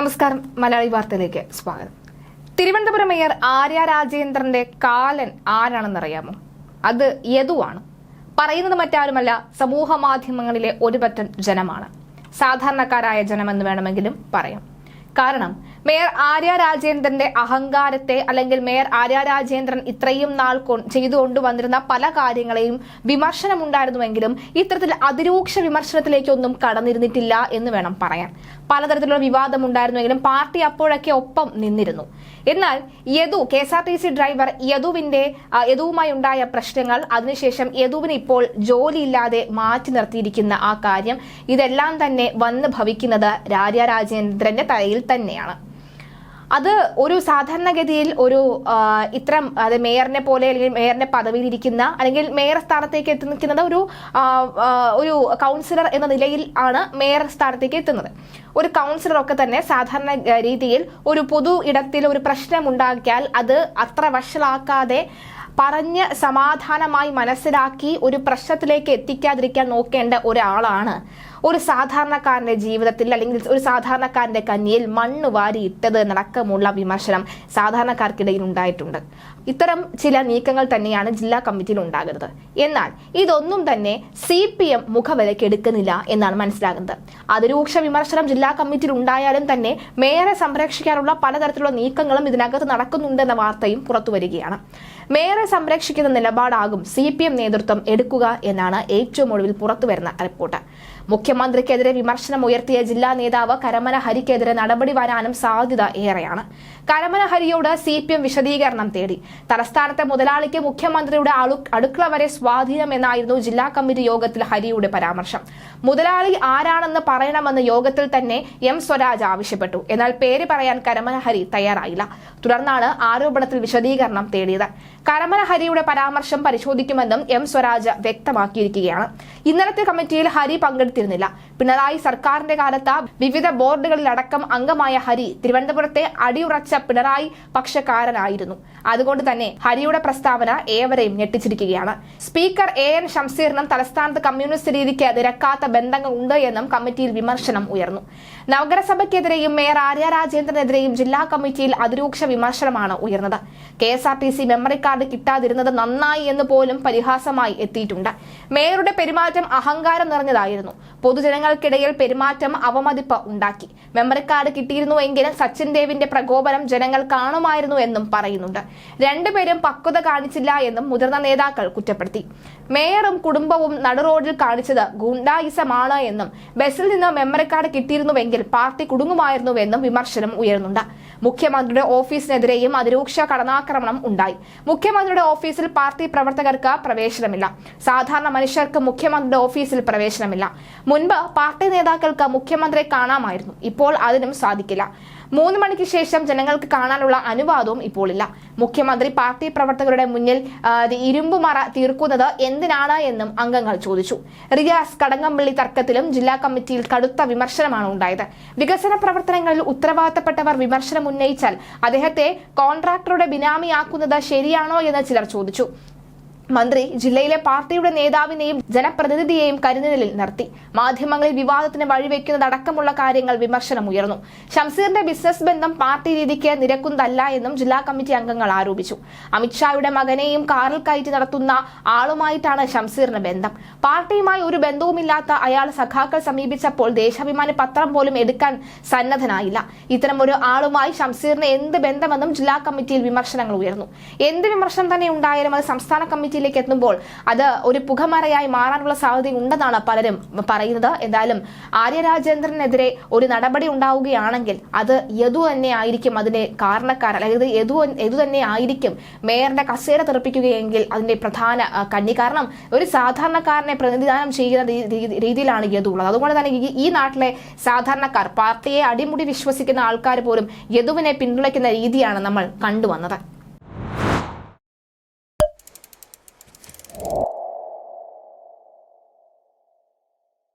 നമസ്കാരം. മലയാളി വാർത്തയിലേക്ക് സ്വാഗതം. തിരുവനന്തപുരം മേയർ ആര്യ രാജേന്ദ്രന്റെ കാലൻ ആരാണെന്നറിയാമോ? അത് യദുവാണ്. പറയുന്നത് മറ്റാരുമല്ല സമൂഹ മാധ്യമങ്ങളിലെ ഒരുപറ്റം ജനമാണ്. സാധാരണക്കാരായ ജനമെന്ന് വേണമെങ്കിലും പറയാം. കാരണം മേയർ ആര്യ രാജേന്ദ്രന്റെ അഹങ്കാരത്തെ അല്ലെങ്കിൽ മേയർ ആര്യ രാജേന്ദ്രൻ ഇത്രയും നാൾ ചെയ്തു കൊണ്ടുവന്നിരുന്ന പല കാര്യങ്ങളെയും വിമർശനമുണ്ടായിരുന്നുവെങ്കിലും ഇത്തരത്തിൽ അതിരൂക്ഷ വിമർശനത്തിലേക്കൊന്നും കടന്നിരുന്നിട്ടില്ല എന്ന് വേണം പറയാൻ. പലതരത്തിലുള്ള വിവാദമുണ്ടായിരുന്നുവെങ്കിലും പാർട്ടി അപ്പോഴൊക്കെ ഒപ്പം നിന്നിരുന്നു. എന്നാൽ Yadu K S R T C driver യദുവിന്റെ യദുവുമായി ഉണ്ടായ പ്രശ്നങ്ങൾ അതിനുശേഷം യദുവിന് ഇപ്പോൾ ജോലിയില്ലാതെ മാറ്റി നിർത്തിയിരിക്കുന്ന ആ കാര്യം ഇതെല്ലാം തന്നെ വന്ന് ഭവിക്കുന്നത് രാജ രാജേന്ദ്രന്റെ തലയിൽ തന്നെയാണ്. അത് ഒരു സാധാരണഗതിയിൽ ഒരു ഇത്തരം അത് മേയറിനെ പോലെ അല്ലെങ്കിൽ മേയറിന്റെ പദവിയിൽ ഇരിക്കുന്ന അല്ലെങ്കിൽ മേയർ സ്ഥാനത്തേക്ക് എത്തി നിൽക്കുന്നത് ഒരു ഒരു കൗൺസിലർ എന്ന നിലയിൽ ആണ് മേയർ സ്ഥാനത്തേക്ക് എത്തുന്നത്. ഒരു കൗൺസിലർ ഒക്കെ തന്നെ സാധാരണ രീതിയിൽ ഒരു പൊതു ഇടത്തിൽ ഒരു പ്രശ്നം ഉണ്ടാക്കിയാൽ അത് അത്ര വഷളാക്കാതെ പറഞ്ഞ് സമാധാനമായി മനസ്സിലാക്കി ഒരു പ്രശ്നത്തിലേക്ക് എത്തിക്കാതിരിക്കാൻ നോക്കേണ്ട ഒരാളാണ്. ഒരു സാധാരണക്കാരന്റെ ജീവിതത്തിൽ അല്ലെങ്കിൽ ഒരു സാധാരണക്കാരന്റെ കഞ്ഞിയിൽ മണ്ണ് വാരി ഇട്ടത് എന്നടക്കമുള്ള വിമർശനം സാധാരണക്കാർക്കിടയിൽ ഉണ്ടായിട്ടുണ്ട്. ഇത്തരം ചില നീക്കങ്ങൾ തന്നെയാണ് ജില്ലാ കമ്മിറ്റിയിൽ ഉണ്ടാകുന്നത്. എന്നാൽ ഇതൊന്നും തന്നെ സി പി എം മുഖവിലയ്ക്ക് എടുക്കുന്നില്ല എന്നാണ് മനസ്സിലാകുന്നത്. അതിരൂക്ഷ വിമർശനം ജില്ലാ കമ്മിറ്റിയിൽ ഉണ്ടായാലും തന്നെ മേയറെ സംരക്ഷിക്കാനുള്ള പലതരത്തിലുള്ള നീക്കങ്ങളും ഇതിനകത്ത് നടക്കുന്നുണ്ടെന്ന വാർത്തയും പുറത്തു വരികയാണ്. മേയറെ സംരക്ഷിക്കുന്ന നിലപാടാകും സി പി എം നേതൃത്വം എടുക്കുക എന്നാണ് ഏറ്റവും ഒടുവിൽ പുറത്തുവരുന്ന റിപ്പോർട്ട്. മുഖ്യമന്ത്രിക്കെതിരെ വിമർശനം ഉയർത്തിയ ജില്ലാ നേതാവ് കരമന ഹരിക്കെതിരെ നടപടി വരാനും സാധ്യത ഏറെയാണ്. കരമന ഹരിയോട് സി പി എം വിശദീകരണം തേടി. തലസ്ഥാനത്തെ മുതലാളിക്ക് മുഖ്യമന്ത്രിയുടെ അടുക്കള വരെ സ്വാധീനം എന്നായിരുന്നു ജില്ലാ കമ്മിറ്റി യോഗത്തിൽ ഹരിയുടെ പരാമർശം. മുതലാളി ആരാണെന്ന് പറയണമെന്ന് യോഗത്തിൽ തന്നെ എം സ്വരാജ് ആവശ്യപ്പെട്ടു. എന്നാൽ പേര് പറയാൻ കരമന ഹരി തയ്യാറായില്ല. തുടർന്നാണ് ആരോപണത്തിൽ വിശദീകരണം തേടിയത്. കരമന ഹരിയുടെ പരാമർശം പരിശോധിക്കുമെന്നും എം സ്വരാജ് വ്യക്തമാക്കിയിരിക്കുകയാണ്. ഇന്നലത്തെ കമ്മിറ്റിയിൽ ഹരി പങ്കെടുത്തിരുന്നില്ല. പിണറായി സർക്കാരിന്റെ കാലത്ത് വിവിധ ബോർഡുകളിലടക്കം അംഗമായ ഹരി തിരുവനന്തപുരത്തെ അടിയുറച്ച പിണറായി പക്ഷക്കാരനായിരുന്നു. അതുകൊണ്ട് തന്നെ ഹരിയുടെ പ്രസ്താവന ഏവരെയും ഞെട്ടിച്ചിരിക്കുകയാണ്. സ്പീക്കർ എ എൻ ഷംസീറിനും തലസ്ഥാനത്ത് കമ്മ്യൂണിസ്റ്റ് രീതിക്ക് നിരക്കാത്ത ബന്ധങ്ങൾ ഉണ്ട് എന്നും കമ്മിറ്റിയിൽ വിമർശനം ഉയർന്നു. നഗരസഭയ്ക്കെതിരെയും മേയർ ആര്യ രാജേന്ദ്രനെതിരെയും ജില്ലാ കമ്മിറ്റിയിൽ അതിരൂക്ഷ വിമർശനമാണ് ഉയർന്നത്. K S R T C memory card കിട്ടാതിരുന്നത് നന്നായി എന്ന് പോലും പരിഹാസമായി എത്തിയിട്ടുണ്ട്. മേയറുടെ പെരുമാറ്റം അഹങ്കാരം നിറഞ്ഞതായിരുന്നു. പൊതുജനങ്ങൾക്കിടയിൽ പെരുമാറ്റം അവമതിപ്പ് ഉണ്ടാക്കി. മെമ്മറി കാർഡ് കിട്ടിയിരുന്നുവെങ്കിലും സച്ചിൻ ദേവിന്റെ പ്രകോപനം ജനങ്ങൾ കാണുമായിരുന്നു എന്നും പറയുന്നുണ്ട്. രണ്ടുപേരും പക്വത കാണിച്ചില്ല എന്നും മുതിർന്ന നേതാക്കൾ കുറ്റപ്പെടുത്തി. മേയറും കുടുംബവും നടുറോഡിൽ കാണിച്ചത് ഗുണ്ടായിസമാണ് എന്നും ബസ്സിൽ നിന്ന് മെമ്മറി കാർഡ് കിട്ടിയിരുന്നുവെങ്കിൽ പാർട്ടി കുടുങ്ങുമായിരുന്നുവെന്നും വിമർശനം ഉയരുന്നുണ്ട്. മുഖ്യമന്ത്രിയുടെ ഓഫീസിനെതിരെയും അതിരൂക്ഷ കടനാക്രമണം ഉണ്ടായി. മുഖ്യമന്ത്രിയുടെ ഓഫീസിൽ പാർട്ടി പ്രവർത്തകർക്ക് പ്രവേശനമില്ല. സാധാരണ മനുഷ്യർക്ക് മുഖ്യമന്ത്രിയുടെ ഓഫീസിൽ പ്രവേശനമില്ല. മുൻപ് പാർട്ടി നേതാക്കൾക്ക് മുഖ്യമന്ത്രിയെ കാണാമായിരുന്നു. ഇപ്പോൾ അതിനും സാധിക്കില്ല. മൂന്ന് മണിക്ക് ശേഷം ജനങ്ങൾക്ക് കാണാനുള്ള അനുവാദവും ഇപ്പോൾ ഇല്ല മുഖ്യമന്ത്രി പാർട്ടി പ്രവർത്തകരുടെ മുന്നിൽ ഇരുമ്പുമറ തീർക്കുന്നത് എന്തിനാണ് എന്നും അംഗങ്ങൾ ചോദിച്ചു. റിയാസ് കടങ്ങമ്പള്ളി തർക്കത്തിലും ജില്ലാ കമ്മിറ്റിയിൽ കടുത്ത വിമർശനമാണ് ഉണ്ടായത്. വികസന പ്രവർത്തനങ്ങളിൽ ഉത്തരവാദിത്തപ്പെട്ടവർ വിമർശനം ഉന്നയിച്ചാൽ അദ്ദേഹത്തെ കോൺട്രാക്ടറുടെ ബിനാമിയാക്കുന്നത് ശരിയാണോ എന്ന് ചിലർ ചോദിച്ചു. മന്ത്രി ജില്ലയിലെ പാർട്ടിയുടെ നേതാവിനെയും ജനപ്രതിനിധിയെയും കരുതലിൽ നിർത്തി. മാധ്യമങ്ങളിൽ വിവാദത്തിന് വഴിവെക്കുന്നതടക്കമുള്ള കാര്യങ്ങൾ വിമർശനം ഉയർന്നു. ഷംസീറിന്റെ ബിസിനസ് ബന്ധം പാർട്ടി രീതിക്ക് നിരക്കുന്നതല്ല എന്നും ജില്ലാ കമ്മിറ്റി അംഗങ്ങൾ ആരോപിച്ചു. അമിത്ഷായുടെ മകനെയും കാറിൽ കയറ്റി നടത്തുന്ന ആളുമായിട്ടാണ് ഷംസീറിന് ബന്ധം. പാർട്ടിയുമായി ഒരു ബന്ധവുമില്ലാത്ത അയാൾ സഖാക്കൾ സമീപിച്ചപ്പോൾ ദേശാഭിമാനി പത്രം പോലും എടുക്കാൻ സന്നദ്ധനായില്ല. ഇത്തരം ഒരു ആളുമായി ഷംസീറിന് എന്ത് ബന്ധമെന്നും ജില്ലാ കമ്മിറ്റിയിൽ വിമർശനങ്ങൾ ഉയർന്നു. എന്ത് വിമർശനം തന്നെ ഉണ്ടായാലും അത് സംസ്ഥാന കമ്മിറ്റിയിലേക്ക് എത്തുമ്പോൾ അത് ഒരു പുകമറയായി മാറാനുള്ള സാധ്യത ഉണ്ടെന്നാണ് പലരും പറയുന്നത്. എന്തായാലും ആര്യരാജേന്ദ്രനെതിരെ ഒരു നടപടി ഉണ്ടാവുകയാണെങ്കിൽ അത് യദു തന്നെ ആയിരിക്കും അതിന്റെ കാരണക്കാരൻ. അല്ലെങ്കിൽ യദു യദു തന്നെ ആയിരിക്കും മേയറിന്റെ കസേര തെറിപ്പിക്കുകയെങ്കിൽ അതിന്റെ പ്രധാന കണ്ണി കാരണം ഒരു സാധാരണക്കാരനെ പ്രതിനിധാനം ചെയ്യുന്ന രീതിയിലാണ് യദു ഉള്ളത്. അതുകൊണ്ട് തന്നെ ഈ നാട്ടിലെ സാധാരണക്കാർ പാർട്ടിയെ അടിമുടി വിശ്വസിക്കുന്ന ആൾക്കാർ പോലും യദുവിനെ പിന്തുണയ്ക്കുന്ന രീതിയാണ് നമ്മൾ കണ്ടുവന്നത്.